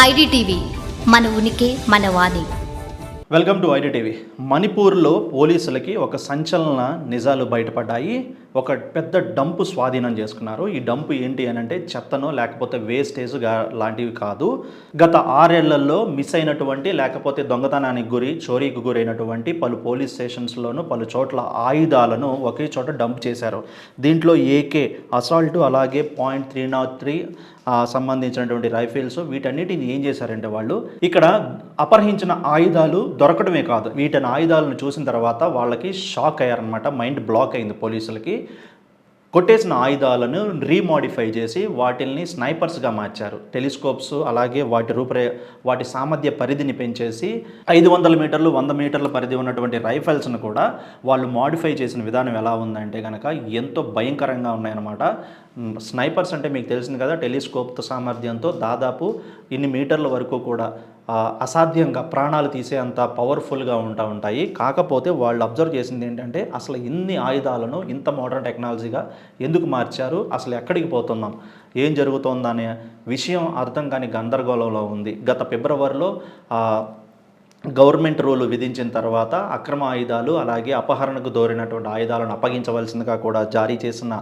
IDTV మన ఉనికి మన వాణి. Welcome to IDTV. మణిపూర్లో పోలీసులకి ఒక సంచలన నిజాలు బయటపడ్డాయి. ఒక పెద్ద డంప్ స్వాధీనం చేసుకున్నారు. ఈ డంప్ ఏంటి అని అంటే చెత్తను లేకపోతే వేస్టేజ్ లాంటివి కాదు. గత ఆరేళ్ళలో మిస్ అయినటువంటి లేకపోతే దొంగతనానికి గురి చోరీకి గురైనటువంటి పలు పోలీస్ స్టేషన్స్లోనూ పలు చోట్ల ఆయుధాలను ఒకే చోట డంప్ చేశారు. దీంట్లో ఏకే అసాల్ట్ అలాగే. పాయింట్ త్రీ నాట్ త్రీ సంబంధించినటువంటి రైఫిల్స్ వీటన్నిటిని ఏం చేశారంటే వాళ్ళు ఇక్కడ అపహరించిన ఆయుధాలు దొరకడమే కాదు. వీటిని ఆయుధాలను చూసిన తర్వాత వాళ్ళకి షాక్ అయ్యారనమాట మైండ్ బ్లాక్ అయింది పోలీసులకి. కొట్టేసిన ఆయుధాలను రీమాడిఫై చేసి వాటిల్ని స్నైపర్స్గా మార్చారు. టెలిస్కోప్స్ అలాగే వాటి రూపరే వాటి సామర్థ్య పరిధిని పెంచేసి ఐదు వందల మీటర్లు వంద మీటర్ల పరిధి ఉన్నటువంటి రైఫల్స్ను కూడా వాళ్ళు మాడిఫై చేసిన విధానం ఎలా ఉందంటే కనుక ఎంతో భయంకరంగా ఉన్నాయన్నమాట. స్నైపర్స్ అంటే మీకు తెలిసింది కదా టెలిస్కోప్తో సామర్థ్యంతో దాదాపు ఇన్ని మీటర్ల వరకు కూడా అసాధ్యంగా ప్రాణాలు తీసే అంత పవర్ఫుల్గా ఉంటా ఉంటాయి. కాకపోతే వాళ్ళు అబ్జర్వ్ చేసింది ఏంటంటే అసలు ఇన్ని ఆయుధాలను ఇంత మోడర్న్ టెక్నాలజీగా ఎందుకు మార్చారు అసలు ఎక్కడికి పోతున్నాం ఏం జరుగుతోందనే విషయం అర్థం కాని గందరగోళంలో ఉంది. గత ఫిబ్రవరిలో గవర్నమెంట్ రూల్ విధించిన తర్వాత అక్రమ ఆయుధాలు అలాగే అపహరణకు దోరినటువంటి ఆయుధాలను అప్పగించవలసిందిగా కూడా జారీ చేసిన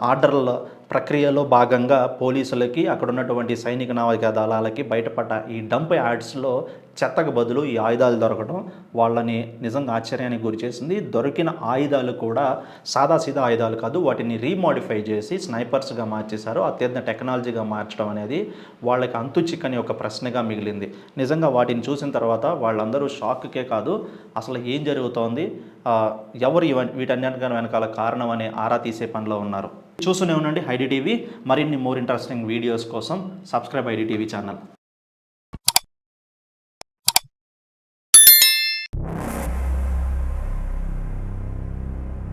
ஆர்டரில் ప్రక్రియలో భాగంగా పోలీసులకి అక్కడ ఉన్నటువంటి సైనిక నావిక దళాలకి బయటపడ్డ ఈ డంప్ యాడ్స్లో చెత్తకు బదులు ఈ ఆయుధాలు దొరకడం వాళ్ళని నిజంగా ఆశ్చర్యానికి గురి చేసింది. దొరికిన ఆయుధాలు కూడా సాదాసీదా ఆయుధాలు కాదు వాటిని రీమాడిఫై చేసి స్నైపర్స్గా మార్చేశారు. అత్యంత టెక్నాలజీగా మార్చడం అనేది వాళ్ళకి అంతు చిక్కని ఒక ప్రశ్నగా మిగిలింది. నిజంగా వాటిని చూసిన తర్వాత వాళ్ళందరూ షాక్కే కాదు అసలు ఏం జరుగుతోంది? ఎవరు ఇవ వీటన్నిటికన్నా వెనకాల కారణం అనే ఆరా తీసే పనిలో ఉన్నారు. చూస్తూనే ఉండండి ఐడి టీవీ. మరిన్ని మోర్ ఇంట్రెస్టింగ్ వీడియోస్ కోసం సబ్స్క్రైబ్ ఐడి టీవీ ఛానల్.